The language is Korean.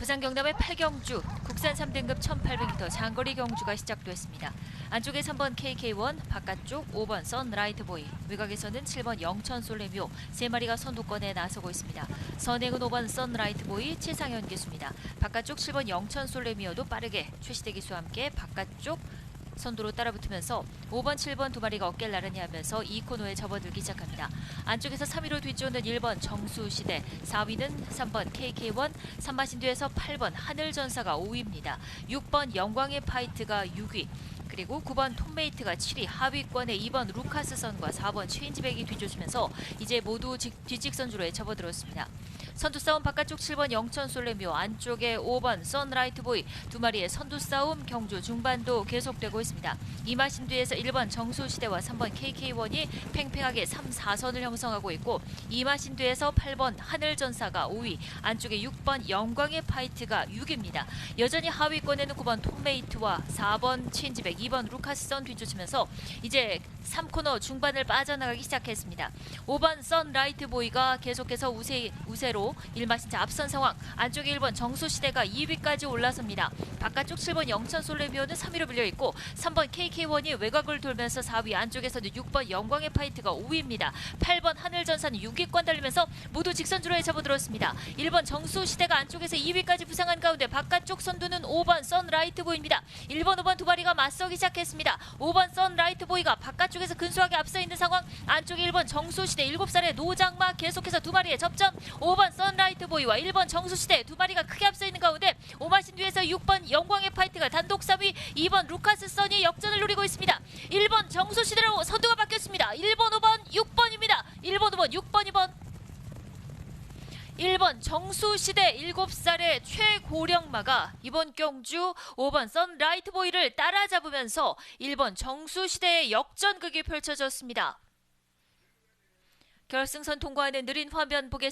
대장 경남의 8경주 국산 3등급 1800m 장거리 경주가 시작됐습니다. 안쪽에 3번 KK1, 바깥쪽 5번 선라이트보이, 외곽에서는 7번 영천 솔레뮤 세 마리가 선두권에 나서고 있습니다. 선행은 5번 선라이트보이 최상현 기수입니다. 바깥쪽 7번 영천 솔레뮤도 빠르게 최시대 기수와 함께 바깥쪽 선두로 따라붙으면서 5번, 7번 두 마리가 어깨를 나란히 하면서 2코너에 접어들기 시작합니다. 안쪽에서 3위로 뒤쫓는 1번 정수시대, 4위는 3번 KK1, 3마 신 뒤에서 8번 하늘전사가 5위입니다. 6번 영광의 파이트가 6위, 그리고 9번 톰메이트가 7위, 하위권에 2번 루카스선과 4번 체인지백이 뒤쫓으면서 이제 모두 직, 뒤직선주로에 접어들었습니다. 선두 싸움 바깥쪽 7번 영천 솔레뮤 안쪽에 5번 선라이트 보이 두 마리의 선두 싸움 경주 중반도 계속되고 있습니다. 이마신 뒤에서 1번 정수시대와 3번 KK1이 팽팽하게 3, 4선을 형성하고 있고 이마신 뒤에서 8번 하늘전사가 5위 안쪽에 6번 영광의 파이트가 6위입니다. 여전히 하위권에는 9번 톰메이트와 4번 체인지백 2번 루카스선 뒤쫓으면서 이제 3코너 중반을 빠져나가기 시작했습니다. 5번 선라이트 보이가 계속해서 우세, 우세로 1마신차 앞선 상황 안쪽에 1번 정수시대가 2위까지 올라섭니다. 바깥쪽 7번 영천 솔레비오는 3위로 밀려있고 3번 KK1이 외곽을 돌면서 4위 안쪽에서는 6번 영광의 파이트가 5위입니다. 8번 하늘전사는 6위권 달리면서 모두 직선주로에 접어들었습니다. 1번 정수시대가 안쪽에서 2위까지 부상한 가운데 바깥쪽 선두는 5번 선라이트보이입니다. 1번, 5번 두 마리가 맞서기 시작했습니다. 5번 선라이트보이가 바깥쪽에서 근소하게 앞서 있는 상황 안쪽에 1번 정수시대 7살의 노장마 계속해서 두 마리의 접점 5번 선라이트 보이와 1번 정수시대 두 마리가 크게 앞서 있는 가운데 오마신 뒤에서 6번 영광의 파이트가 단독 3위 2번 루카스 선이 역전을 노리고 있습니다. 1번 정수시대로 선두가 바뀌었습니다. 1번 5번 6번입니다. 1번 5번 6번 2번 1번 정수시대 7살의 최고령마가 이번 경주 5번 선라이트보이를 따라잡으면서 1번 정수시대의 역전극이 펼쳐졌습니다. 결승선 통과하는 느린 화면 보겠습니다.